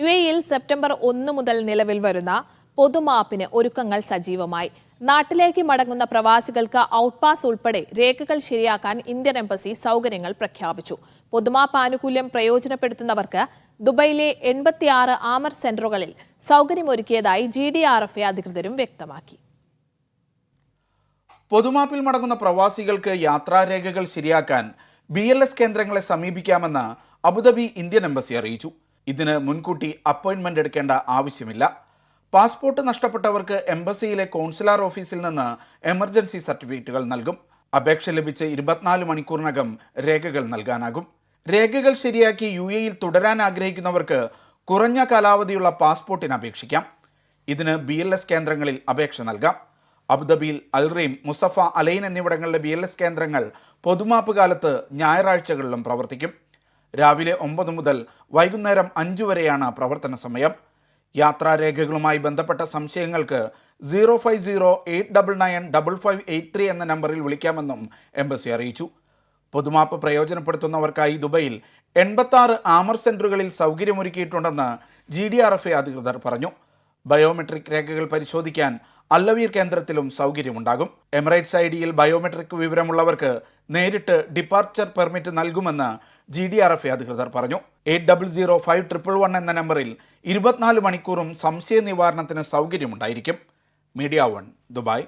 U എയിൽ September ഒന്ന് മുതൽ നിലവിൽ വരുന്ന പൊതുമാപ്പിന് ഒരുക്കങ്ങൾ സജീവമായി. നാട്ടിലേക്ക് മടങ്ങുന്ന പ്രവാസികൾക്ക് ഔട്ട് പാസ് ഉൾപ്പെടെ രേഖകൾ ശരിയാക്കാൻ ഇന്ത്യൻ എംബസി സൗകര്യങ്ങൾ പ്രഖ്യാപിച്ചു. പൊതുമാപ്പ് ആനുകൂല്യം പ്രയോജനപ്പെടുത്തുന്നവർക്ക് ദുബൈയിലെ എൺപത്തിയാറ് ആമർ സെന്ററുകളിൽ സൗകര്യമൊരുക്കിയതായി G D R F A അധികൃതരും വ്യക്തമാക്കി. പൊതുമാപ്പിൽ മടങ്ങുന്ന പ്രവാസികൾക്ക് യാത്രാരേഖകൾ ശരിയാക്കാൻ ബി എൽ എസ് കേന്ദ്രങ്ങളെ സമീപിക്കാമെന്ന് അബുദാബി ഇന്ത്യൻ എംബസി അറിയിച്ചു. ഇതിന് മുൻകൂട്ടി അപ്പോയിൻമെന്റ് എടുക്കേണ്ട ആവശ്യമില്ല. പാസ്പോർട്ട് നഷ്ടപ്പെട്ടവർക്ക് എംബസിയിലെ കോൺസുലാർ ഓഫീസിൽ നിന്ന് എമർജൻസി സർട്ടിഫിക്കറ്റുകൾ നൽകും. അപേക്ഷ ലഭിച്ച് ഇരുപത്തിനാല് മണിക്കൂറിനകം രേഖകൾ നൽകാനാകും. രേഖകൾ ശരിയാക്കി യു എയിൽ തുടരാൻ ആഗ്രഹിക്കുന്നവർക്ക് കുറഞ്ഞ കാലാവധിയുള്ള പാസ്പോർട്ടിന് അപേക്ഷിക്കാം. ഇതിന് ബി എൽ എസ് കേന്ദ്രങ്ങളിൽ അപേക്ഷ നൽകാം. അബുദാബിയിൽ Al Reem Musaffah Al Ain എന്നിവിടങ്ങളിലെ ബി എൽ എസ് കേന്ദ്രങ്ങൾ പൊതുമാപ്പ് കാലത്ത് ഞായറാഴ്ചകളിലും പ്രവർത്തിക്കും. രാവിലെ ഒമ്പത് മുതൽ വൈകുന്നേരം അഞ്ചു വരെയാണ് പ്രവർത്തന സമയം. യാത്രാരേഖകളുമായി ബന്ധപ്പെട്ട സംശയങ്ങൾക്ക് zero five zero eight double nine double five eight three എന്ന നമ്പറിൽ വിളിക്കാമെന്നും എംബസി അറിയിച്ചു. പൊതുമാപ്പ് പ്രയോജനപ്പെടുത്തുന്നവർക്കായി ദുബൈയിൽ എൺപത്തി ആമർ സെന്ററുകളിൽ സൗകര്യമൊരുക്കിയിട്ടുണ്ടെന്ന് G D R F A അധികൃതർ പറഞ്ഞു. ബയോമെട്രിക് രേഖകൾ പരിശോധിക്കാൻ അല്ലവീർ കേന്ദ്രത്തിലും സൗകര്യമുണ്ടാകും. എമിറേറ്റ്സ് ഐ ഡിയിൽ ബയോമെട്രിക് വിവരമുള്ളവർക്ക് നേരിട്ട് ഡിപ്പാർച്ചർ പെർമിറ്റ് നൽകുമെന്ന് ജി ഡി ആർ എഫ് അധികൃതർ പറഞ്ഞു. Eight double zero five triple one എന്ന നമ്പറിൽ ഇരുപത്തിനാല് മണിക്കൂറും സംശയ നിവാരണത്തിന് സൗകര്യമുണ്ടായിരിക്കും. Media one Dubai.